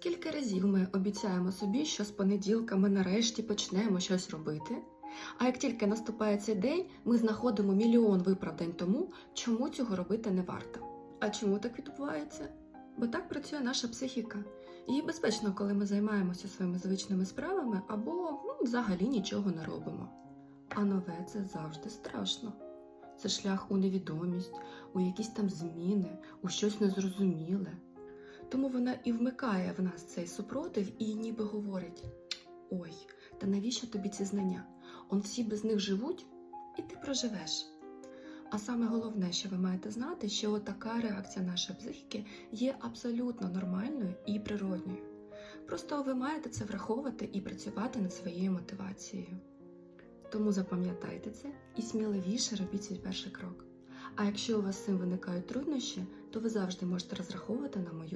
Скільки разів ми обіцяємо собі, що з понеділка ми нарешті почнемо щось робити, а як тільки наступає цей день, ми знаходимо мільйон виправдань тому, чому цього робити не варто. А чому так відбувається? Бо так працює наша психіка. Їй безпечно, коли ми займаємося своїми звичними справами або ну, взагалі нічого не робимо. А нове це завжди страшно. Це шлях у невідомість, у якісь там зміни, у щось незрозуміле. Тому вона і вмикає в нас цей супротив і ніби говорить: ой, та навіщо тобі ці знання? Он всі без них живуть, і ти проживеш. А саме головне, що ви маєте знати, що така реакція нашої психіки є абсолютно нормальною і природньою. Просто ви маєте це враховувати і працювати над своєю мотивацією. Тому запам'ятайте це і сміливіше робіть свій перший крок. А якщо у вас з цим виникають труднощі, то ви завжди можете розраховувати на мою.